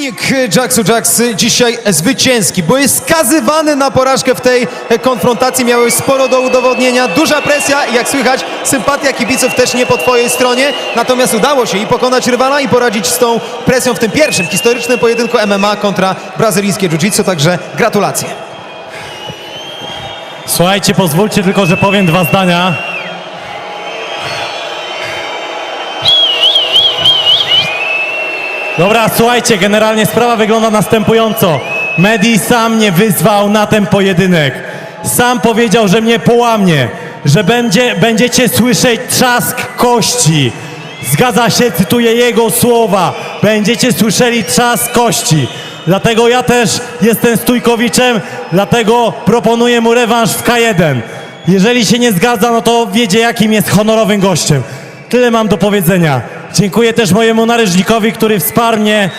Wynik Jacksu Jacks dzisiaj zwycięski, bo jest skazywany na porażkę w tej konfrontacji. Miałeś sporo do udowodnienia, duża presja i jak słychać sympatia kibiców też nie po twojej stronie. Natomiast udało się i pokonać rywala i poradzić z tą presją w tym pierwszym historycznym pojedynku MMA kontra brazylijskie jiu-jitsu, także gratulacje. Słuchajcie, pozwólcie tylko, że powiem dwa zdania. Dobra, słuchajcie, generalnie sprawa wygląda następująco. Medi sam mnie wyzwał na ten pojedynek. Sam powiedział, że mnie połamie, że będzie, będziecie słyszeć trzask kości. Zgadza się, cytuję jego słowa. Będziecie słyszeli trzask kości. Dlatego ja też jestem stójkowiczem, dlatego proponuję mu rewanż w K1. Jeżeli się nie zgadza, no to wiedzie jakim jest honorowym gościem. Tyle mam do powiedzenia. Dziękuję też mojemu narożnikowi, który wsparł mnie